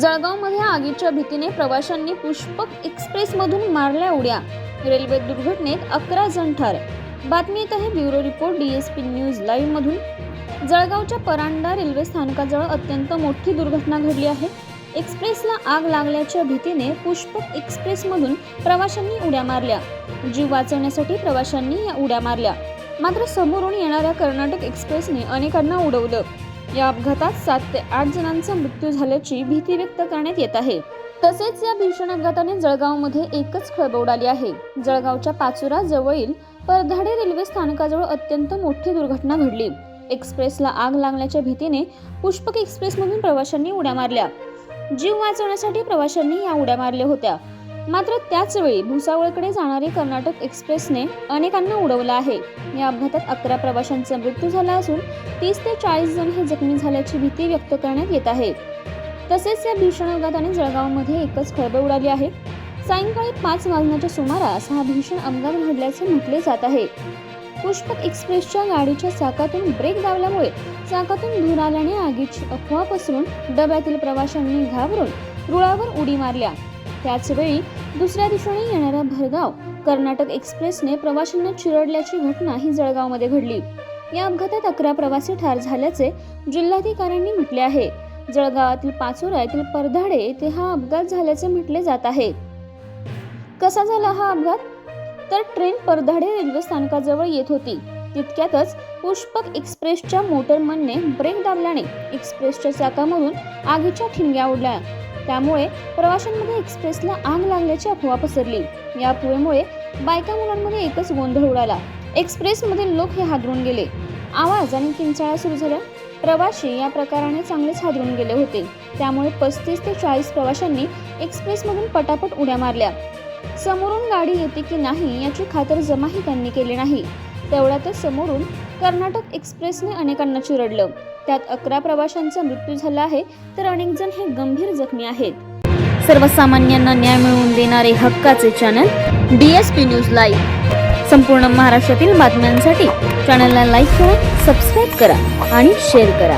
जळगावमध्ये आगीच्या भीतीने प्रवाशांनी पुष्पक एक्सप्रेसमधून मारल्या उड्या. रेल्वे दुर्घटनेत अकरा जण ठार. बातमी येत आहे bureau report DSP news live मधून जळगावच्या परांडा रेल्वे स्थानकाजवळ अत्यंत मोठी दुर्घटना घडली आहे. एक्सप्रेसला आग लागल्याच्या भीतीने पुष्पक एक्सप्रेसमधून प्रवाशांनी उड्या मारल्या. जीव वाचवण्यासाठी प्रवाशांनी या उड्या मारल्या. मात्र समोरून येणाऱ्या कर्नाटक एक्सप्रेसने अनेकांना उडवलं. या अपघातात सात ते आठ जणांचा मृत्यू झाल्याची भीती व्यक्त करण्यात येत आहे. तसेच या भीषण अपघाताने जळगावमध्ये एकच खळबळ उडाली आहे. जळगावच्या पाचुरा जवळील परधाडे रेल्वे स्थानकाजवळ अत्यंत मोठी दुर्घटना घडली. एक्सप्रेसला आग लागण्याच्या भीतीने पुष्पक एक्सप्रेसमधून प्रवाशांनी उड्या मारल्या. जीव वाचवण्यासाठी प्रवाशांनी या उड्या मारल्या होत्या. मात्र त्याचवेळी भुसावळकडे जाणारी कर्नाटक एक्सप्रेसने अनेकांना उडवलं आहे. या अपघातात अकरा प्रवाशांचा मृत्यू झाला असून तीस ते चाळीस जण हे जखमी झाल्याची भीती व्यक्त करण्यात येत आहे. तसेच या भीषण अपघाताने जळगावमध्ये एकच खळबळ उडाली आहे. सायंकाळी पाच वाजण्याच्या सुमारास हा भीषण अपघात घडल्याचे म्हटले जात आहे. पुष्पक एक्सप्रेसच्या गाडीच्या चाकातून ब्रेक दाबल्यामुळे चाकातून धूर आल्याने आगीची अफवा पसरून डब्यातील प्रवाशांनी घाबरून रुळावर उडी मारल्या. त्याचवेळी दुसऱ्या दिशेने येणाऱ्या भरधाव कर्नाटक एक्सप्रेसने प्रवाशांना चिरडल्याची घटना ही जळगावमध्ये घडली. या अपघातात अकरा प्रवासी ठार झाल्याचे जिल्हाधिकाऱ्यांनी म्हटले आहे. जळगावातील पाचोरा येथील परधाडे येथे हा अपघात झाल्याचे म्हटले जात आहे. कसा झाला हा अपघात? तर ट्रेन परधाडे रेल्वे स्थानकाजवळ येत होती. तितक्यातच पुष्पक एक्सप्रेसच्या मोटरमनने ब्रेक दाबल्याने एक्सप्रेसच्या चाकामधून आगीच्या ठिणग्या उडल्या. त्यामुळे प्रवाशांमध्ये एक्सप्रेसला आग लागल्याची अफवा पसरली. या अफवेमुळे बायका मुलांमध्ये एकच गोंधळ उडाला. एक्सप्रेसमधील लोक हे हादरून गेले. आवाज आणि किंचाळा सुरू झाल्या प्रवासी या प्रकाराने चांगलेच हादरून गेले होते. त्यामुळे पस्तीस ते चाळीस प्रवाशांनी एक्सप्रेसमधून पटापट उड्या मारल्या. समोरून गाडी येते की नाही याची खातर जमाही त्यांनी केली नाही. तेवढ्यातच समोरून कर्नाटक एक्सप्रेसने अनेकांना चिरडलं. त्यात अकरा प्रवाशांचा मृत्यू झाला आहे तर अनेक जण हे गंभीर जखमी आहेत. सर्वसामान्यांना न्याय मिळवून देणारे हक्काचे channel D S P news live संपूर्ण महाराष्ट्रातील बातम्यांसाठी चॅनलला लाईक करा सबस्क्राईब करा आणि शेअर करा.